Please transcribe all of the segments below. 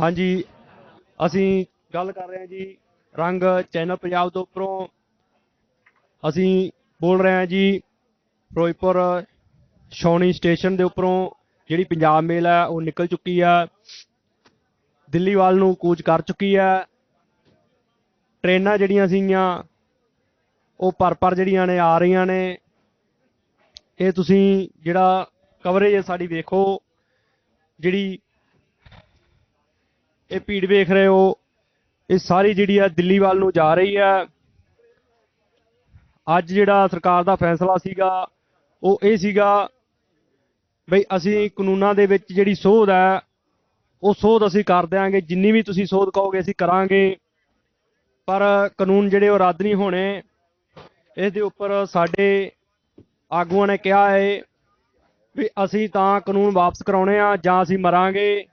ਹਾਂਜੀ, ਅਸੀਂ ਗੱਲ ਕਰ ਰਹੇ ਹਾਂ ਜੀ, ਰੰਗ ਚੈਨਲ ਪੰਜਾਬ ਤੋਂ ਉੱਪਰੋਂ। ਅਸੀਂ ਬੋਲ ਰਹੇ ਹਾਂ ਜੀ, ਫਿਰੋਜ਼ਪੁਰ ਛਾਉਣੀ ਸਟੇਸ਼ਨ ਦੇ ਉੱਪਰੋਂ, ਜਿਹੜੀ ਪੰਜਾਬ ਮੇਲ ਹੈ, ਉਹ ਨਿਕਲ ਚੁੱਕੀ ਆ ਦਿੱਲੀ ਵੱਲ ਨੂੰ ਕੂਚ ਕਰ ਚੁੱਕੀ ਹੈ। ਟ੍ਰੇਨਾਂ ਜਿਹੜੀਆਂ ਸੀਗੀਆਂ, ਉਹ ਪਰ ਪਰ ਜਿਹੜੀਆਂ ਨੇ, ਆ ਰਹੀਆਂ ਨੇ। ਇਹ ਤੁਸੀਂ ਜਿਹੜਾ ਕਵਰੇਜ ਹੈ, ਸਾਡੀ ਵੇਖੋ। ਜਿਹੜੀ ਇਹ ਭੀੜ ਵੇਖ ਰਹੇ ਹੋ, ਇਹ ਸਾਰੀ ਜਿਹੜੀ ਆ ਦਿੱਲੀ ਵੱਲ ਨੂੰ ਜਾ ਰਹੀ ਹੈ ਅੱਜ ਜਿਹੜਾ ਸਰਕਾਰ ਦਾ ਫੈਸਲਾ ਸੀਗਾ, ਉਹ ਇਹ ਸੀਗਾ ਬਈ ਅਸੀਂ ਕਾਨੂੰਨਾਂ ਦੇ ਵਿੱਚ ਜਿਹੜੀ ਸੋਧ ਹੈ, ਉਹ ਸੋਧ ਅਸੀਂ ਕਰ ਦਿਆਂਗੇ, ਜਿੰਨੀ ਵੀ ਤੁਸੀਂ ਸੋਧ ਕਹੋਗੇ ਅਸੀਂ ਕਰਾਂਗੇ। ਪਰ ਕਾਨੂੰਨ ਜਿਹੜੇ ਉਹ ਰੱਦ ਨਹੀਂ ਹੋਣੇ। ਇਸ ਦੇ ਉੱਪਰ ਸਾਡੇ ਆਗੂਆਂ ਨੇ ਕਿਹਾ ਹੈ ਵੀ ਅਸੀਂ ਤਾਂ ਕਾਨੂੰਨ ਵਾਪਸ ਕਰਾਉਣੇ ਆ ਜਾਂ ਅਸੀਂ ਮਰਾਂਗੇ।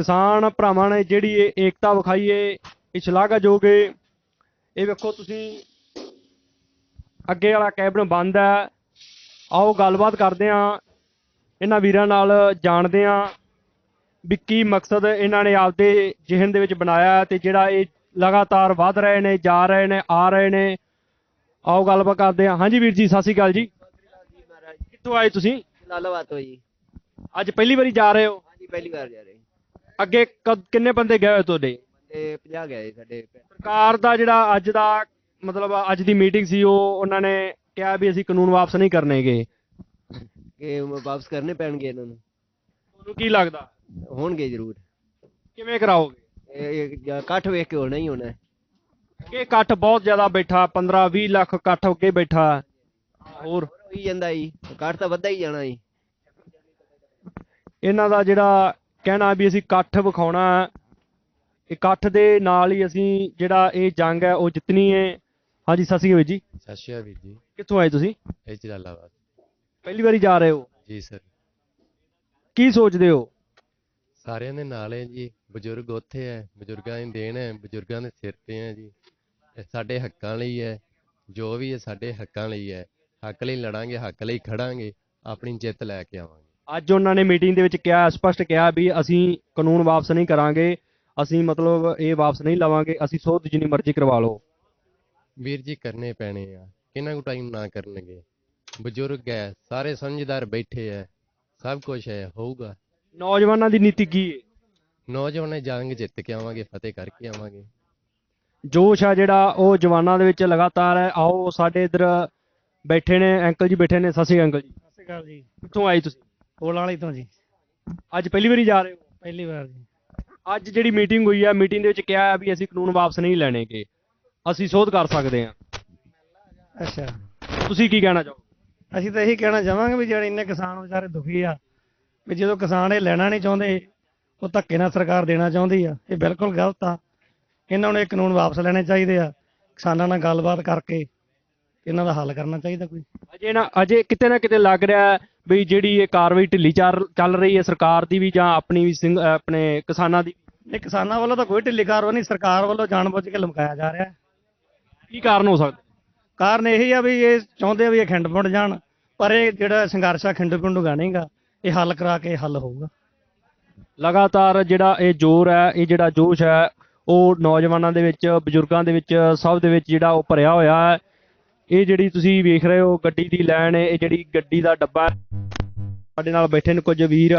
ਕਿਸਾਨ ਭਰਾਵਾਂ ਨੇ ਜਿਹੜੀ ਇਹ ਏਕਤਾ ਵਿਖਾਈ ਏ ਇਹ ਸ਼ਲਾਘਾਯੋਗ ਏ। ਇਹ ਵੇਖੋ ਤੁਸੀਂ ਅੱਗੇ ਵਾਲਾ ਕੈਬਨ ਬੰਦ ਹੈ। ਆਓ ਗੱਲਬਾਤ ਕਰਦੇ ਆ ਇਹਨਾਂ ਵੀਰਾਂ ਨਾਲ ਜਾਣਦੇ ਆ ਵੀ ਕੀ ਮਕਸਦ ਇਹਨਾਂ ਨੇ ਆਪਦੇ ਜਿਹਨ ਦੇ ਵਿੱਚ ਬਣਾਇਆ ਤੇ ਜਿਹੜਾ ਇਹ ਲਗਾਤਾਰ ਵੱਧ ਰਹੇ ਨੇ ਜਾ ਰਹੇ ਨੇ ਆ ਰਹੇ ਨੇ। ਆਓ ਗੱਲਬਾਤ ਕਰਦੇ ਆ ਹਾਂਜੀ ਵੀਰ ਜੀ ਸਤਿ ਸ਼੍ਰੀ ਅਕਾਲ ਜੀ। ਕਿੱਥੋਂ ਆਏ ਤੁਸੀਂ? ਲਾਲਾਬਾਦ ਤੋਂ ਜੀ। ਅੱਜ ਪਹਿਲੀ ਵਾਰੀ ਜਾ ਰਹੇ ਹੋ? ਹਾਂਜੀ ਪਹਿਲੀ ਵਾਰ ਜਾ ਰਹੇ ਅੱਗੇ ਕਦ- ਕਿੰਨੇ ਬੰਦੇ ਗਏ ਹੋਏ ਤੁਹਾਡੇ? ਤੇ 50 ਗਏ ਸਾਡੇ ਸਰਕਾਰ ਦਾ ਜਿਹੜਾ ਅੱਜ ਦਾ ਮਤਲਬ ਅੱਜ ਦੀ ਮੀਟਿੰਗ ਸੀ ਉਹ ਉਹਨਾਂ ਨੇ ਕਿਹਾ ਵੀ ਅਸੀਂ ਕਾਨੂੰਨ ਵਾਪਸ ਨਹੀਂ ਕਰਨੇਗੇ। ਕਿ ਵਾਪਸ ਕਰਨੇ ਪੈਣਗੇ ਇਹਨਾਂ ਨੂੰ। ਤੁਹਾਨੂੰ ਕੀ ਲੱਗਦਾ? ਹੋਣਗੇ ਜ਼ਰੂਰ। ਕਿਵੇਂ ਕਰਾਓਗੇ? ਇਹ ਇਹ ਜਾਂ ਇਕੱਠ ਵੇਖ ਕੇ ਹੋਣਾ ਹੀ ਹੋਣਾ। ਹੈ। ਕਿ ਇਕੱਠ ਬਹੁਤ ਜ਼ਿਆਦਾ ਬੈਠਾ 15 20 ਲੱਖ ਇਕੱਠ ਅੱਗੇ ਬੈਠਾ। ਹੋਰ ਹੋਈ ਜਾਂਦਾ ਜੀ ਇਕੱਠ ਤਾਂ ਵੱਧਦਾ ਹੀ ਜਾਣਾ ਜੀ। ਇਹਨਾਂ ਦਾ ਜਿਹੜਾ ਕਹਿਣਾ ਵੀ ਅਸੀਂ ਇਕੱਠ ਵਿਖਾਉਣਾ ਇਕੱਠ ਦੇ ਨਾਲ ਹੀ ਅਸੀਂ ਜਿਹੜਾ ਇਹ ਜੰਗ ਹੈ ਉਹ ਜਿੱਤਣੀ ਹੈ। ਹਾਂਜੀ ਸਤਿ ਸ਼੍ਰੀ ਅਕਾਲ ਜੀ। ਸਤਿ ਸ਼੍ਰੀ ਅਕਾਲ ਵੀਰ ਜੀ। ਕਿੱਥੋਂ ਆਏ ਤੁਸੀਂ? ਇਹ ਜਲਾਲਾਬਾਦ। ਪਹਿਲੀ ਵਾਰੀ ਜਾ ਰਹੇ ਹੋ? ਜੀ ਸਰ। ਕੀ ਸੋਚਦੇ ਹੋ? ਸਾਰਿਆਂ ਦੇ ਨਾਲ ਹੈ ਜੀ। ਬਜ਼ੁਰਗ ਉੱਥੇ ਹੈ ਬਜ਼ੁਰਗਾਂ ਦੀ ਦੇਣ ਹੈ ਬਜ਼ੁਰਗਾਂ ਦੇ ਸਿਰ ਤੇ ਹੈ ਜੀ। ਇਹ ਸਾਡੇ ਹੱਕਾਂ ਲਈ ਹੈ ਜੋ ਵੀ ਹੈ ਸਾਡੇ ਹੱਕਾਂ ਲਈ ਹੈ। ਹੱਕ ਲਈ ਲੜਾਂਗੇ ਹੱਕ ਲਈ ਖੜਾਂਗੇ ਆਪਣੀ ਜਿੱਤ ਲੈ ਕੇ ਆਵਾਂਗੇ। ਅੱਜ ਉਹਨਾਂ ਨੇ ਮੀਟਿੰਗ ਦੇ ਵਿੱਚ ਕਿਹਾ ਸਪਸ਼ਟ ਕਿਹਾ ਵੀ ਅਸੀਂ ਕਾਨੂੰਨ ਵਾਪਸ ਨਹੀਂ ਕਰਾਂਗੇ ਅਸੀਂ ਮਤਲਬ ਇਹ ਵਾਪਸ ਨਹੀਂ ਲਵਾਂਗੇ ਅਸੀਂ ਸੋਧ ਜਿੰਨੀ ਮਰਜ਼ੀ ਕਰਵਾ ਲਓ। ਵੀਰ ਜੀ ਕਰਨੇ ਪੈਣੇ ਆ। ਕਿੰਨਾ ਕੁ ਟਾਈਮ ਨਾ ਕਰਨਗੇ? ਬਜ਼ੁਰਗ ਹੈ ਸਾਰੇ ਸਮਝਦਾਰ ਬੈਠੇ ਹੈ ਸਭ ਕੁਝ ਹੈ ਹੋਊਗਾ। ਨੌਜਵਾਨਾਂ ਦੀ ਨੀਤੀ ਕੀ ਹੈ ਨੌਜਵਾਨਾਂ ਜੰਗ ਜਿੱਤ ਕੇ ਆਵਾਂਗੇ ਫਤਿਹ ਕਰਕੇ ਆਵਾਂਗੇ। ਜੋਸ਼ ਆ ਜਿਹੜਾ ਉਹ ਜਵਾਨਾਂ ਦੇ ਵਿੱਚ ਲਗਾਤਾਰ ਹੈ। ਆਓ ਸਾਡੇ ਇੱਧਰ ਬੈਠੇ ਨੇ ਅੰਕਲ ਜੀ ਬੈਠੇ ਨੇ। ਸਤਿ ਸ਼੍ਰੀ ਅਕਾਲ ਅੰਕਲ ਜੀ। ਸਤਿ ਸ਼੍ਰੀ ਅਕਾਲ ਜੀ। ਕਿੱਥੋਂ ਆਏ ਤੁਸੀਂ? ਕੋਲ ਵਾਲੀ ਤੋਂ ਜੀ। ਅੱਜ ਪਹਿਲੀ ਵਾਰੀ ਜਾ ਰਹੇ ਹੋ? ਪਹਿਲੀ ਵਾਰ ਜੀ। ਅੱਜ ਜਿਹੜੀ ਮੀਟਿੰਗ ਹੋਈ ਆ ਮੀਟਿੰਗ ਦੇ ਵਿੱਚ ਕਿਹਾ ਹੈ ਵੀ ਅਸੀਂ ਕਾਨੂੰਨ ਵਾਪਸ ਨਹੀਂ ਲੈਣੇਗੇ। ਅਸੀਂ ਸੋਧ ਕਰ ਸਕਦੇ ਹਾਂ ਅੱਛਾ। ਤੁਸੀਂ ਕੀ ਕਹਿਣਾ ਚਾਹੋ ਅਸੀਂ ਤਾਂ ਇਹੀ ਕਹਿਣਾ ਚਾਹਾਂਗੇ ਵੀ ਜਿਹੜੇ ਇੰਨੇ ਕਿਸਾਨ ਵਿਚਾਰੇ ਦੁਖੀ ਆ ਵੀ ਜਦੋਂ ਕਿਸਾਨ ਇਹ ਲੈਣਾ ਨਹੀਂ ਚਾਹੁੰਦੇ ਉਹ ਧੱਕੇ ਨਾਲ ਸਰਕਾਰ ਦੇਣਾ ਚਾਹੁੰਦੀ ਆ। ਇਹ ਬਿਲਕੁਲ ਗਲਤ ਆ। ਇਹਨਾਂ ਨੂੰ ਇਹ ਕਾਨੂੰਨ ਵਾਪਸ ਲੈਣੇ ਚਾਹੀਦੇ ਆ। ਕਿਸਾਨਾਂ ਨਾਲ ਗੱਲਬਾਤ ਕਰਕੇ ਇਹਨਾਂ ਦਾ ਹੱਲ ਕਰਨਾ ਚਾਹੀਦਾ ਕੋਈ? ਅਜੇ ਨਾ ਅਜੇ ਕਿਤੇ ਨਾ ਕਿਤੇ ਲੱਗ ਰਿਹਾ ਵੀ ਜਿਹੜੀ ਇਹ ਕਾਰਵਾਈ ਢਿੱਲੀ ਚੱਲ ਚੱਲ ਰਹੀ ਹੈ ਸਰਕਾਰ ਦੀ ਵੀ ਜਾਂ ਆਪਣੀ ਵੀ ਸਿੰਘ- ਆਪਣੇ ਕਿਸਾਨਾਂ ਦੀ ਇਹ ਕਿਸਾਨਾਂ ਵੱਲੋਂ ਤਾਂ ਕੋਈ ਢਿੱਲੀ ਕਾਰਵਾਈ ਨਹੀਂ ਸਰਕਾਰ ਵੱਲੋਂ ਜਾਣਬੁੱਝ ਕੇ ਲਮਕਾਇਆ ਜਾ ਰਿਹਾ ਹੈ। ਕੀ ਕਾਰਨ ਹੋ ਸਕਦਾ? ਕਾਰਨ ਇਹੀ ਆ ਵੀ ਇਹ ਚਾਹੁੰਦੇ ਆ ਵੀ ਇਹ ਖਿੰਡ ਪੁੰਡ ਜਾਣ ਪਰ ਇਹ ਜਿਹੜਾ ਸੰਘਰਸ਼ ਆ ਖਿੰਡ ਪੁੰਡੂਗਾ ਨਹੀਂਗਾ ਇਹ ਹੱਲ ਕਰਾ ਕੇ ਹੱਲ ਹੋਊਗਾ। ਲਗਾਤਾਰ ਜਿਹੜਾ ਇਹ ਜ਼ੋਰ ਹੈ ਇਹ ਜਿਹੜਾ ਜੋਸ਼ ਹੈ ਉਹ ਨੌਜਵਾਨਾਂ ਦੇ ਵਿੱਚ ਬਜ਼ੁਰਗਾਂ ਦੇ ਵਿੱਚ ਸਭ ਦੇ ਵਿੱਚ ਜਿਹੜਾ ਉਹ ਭਰਿਆ ਹੋਇਆ ਹੈ। ਇਹ ਜਿਹੜੀ ਤੁਸੀਂ ਵੇਖ ਰਹੇ ਹੋ ਗੱਡੀ ਦੀ ਲਾਈਨ, ਇਹ ਜਿਹੜੀ ਗੱਡੀ ਦਾ ਡੱਬਾ ਸਾਡੇ ਨਾਲ ਬੈਠੇ ਨੇ ਕੁਝ ਵੀਰ